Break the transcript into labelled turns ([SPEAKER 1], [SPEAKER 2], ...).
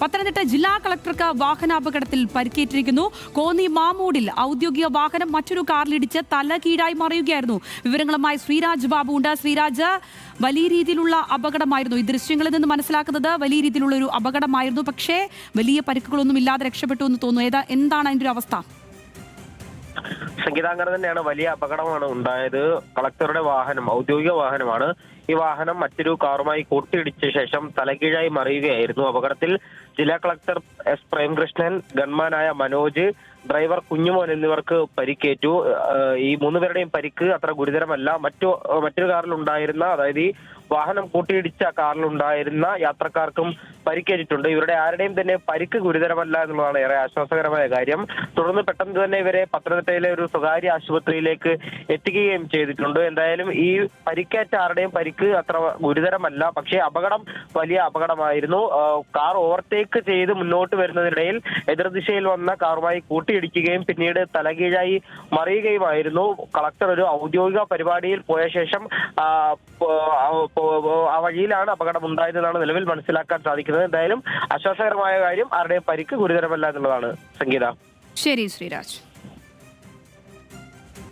[SPEAKER 1] പത്തനംതിട്ട ജില്ലാ കളക്ടർക്ക് വാഹനാപകടത്തിൽ പരിക്കേറ്റിരിക്കുന്നു. കോന്നി മാമൂടിൽ ഔദ്യോഗിക വാഹനം മറ്റൊരു കാറിലിടിച്ച് തല കീഴായി മറിയുകയായിരുന്നു. വിവരങ്ങളുമായി ശ്രീരാജ് ബാബു ഉണ്ട് ശ്രീരാജ് വലിയ രീതിയിലുള്ള അപകടമായിരുന്നു. ഈ ദൃശ്യങ്ങളിൽ നിന്ന് മനസ്സിലാക്കുന്നത് വലിയ രീതിയിലുള്ള ഒരു അപകടമായിരുന്നു. പക്ഷേ വലിയ പരിക്കുകളൊന്നും ഇല്ലാതെ രക്ഷപ്പെട്ടു എന്ന് തോന്നുന്നു. ഏതാ എന്താണ് അതിന്റെ ഒരു അവസ്ഥ?
[SPEAKER 2] സംഗീതാങ്കർ തന്നെയാണ്. വലിയ അപകടമാണ് ഉണ്ടായത്. കളക്ടറുടെ വാഹനം ഔദ്യോഗിക വാഹനമാണ്. ഈ വാഹനം മറ്റൊരു കാറുമായി കൂട്ടിയിടിച്ച ശേഷം തലകീഴായി മറിയുകയായിരുന്നു. അപകടത്തിൽ ജില്ലാ കളക്ടർ എസ് പ്രേംകൃഷ്ണൻ ഗൺമാനായ മനോജ് ഡ്രൈവർ കുഞ്ഞുമോൻ എന്നിവർക്ക് പരിക്കേറ്റു. ഈ മൂന്നുപേരുടെയും പരിക്ക് അത്ര ഗുരുതരമല്ല. മറ്റു മറ്റൊരു കാറിലുണ്ടായിരുന്ന അതായത് ഈ വാഹനം കൂട്ടിയിടിച്ച കാറിലുണ്ടായിരുന്ന യാത്രക്കാർക്കും പരിക്കേറ്റിട്ടുണ്ട്. ഇവരുടെ ആരുടെയും തന്നെ പരിക്ക് ഗുരുതരമല്ല എന്നുള്ളതാണ് ഏറെ ആശ്വാസകരമായ കാര്യം. തുടർന്ന് പെട്ടെന്ന് തന്നെ ഇവരെ പത്തനംതിട്ടയിലെ ഒരു സ്വകാര്യ ആശുപത്രിയിലേക്ക് എത്തിക്കുകയും ചെയ്തിട്ടുണ്ട്. എന്തായാലും ഈ പരിക്കേറ്റ ആരുടെയും പരിക്ക് അത്ര ഗുരുതരമല്ല. പക്ഷേ അപകടം വലിയ അപകടമായിരുന്നു. കാർ ഓവർടേക്ക് ചെയ്ത് മുന്നോട്ട് വരുന്നതിനിടയിൽ എതിർദിശയിൽ വന്ന കാറുമായി കൂട്ടിയിടിക്കുകയും പിന്നീട് തലകീഴായി മറിയുകയുമായിരുന്നു. കളക്ടർ ഒരു ഔദ്യോഗിക പരിപാടിയിൽ പോയ ശേഷം ആ വഴിയിലാണ് അപകടം ഉണ്ടായതെന്നാണ് നിലവിൽ മനസ്സിലാക്കാൻ സാധിക്കുന്നത്. എന്തായാലും ആശ്വാസകരമായ കാര്യം ആരുടെയും പരിക്ക് ഗുരുതരമല്ല എന്നുള്ളതാണ് സംഗീത.
[SPEAKER 1] ശരി ശ്രീരാജ്.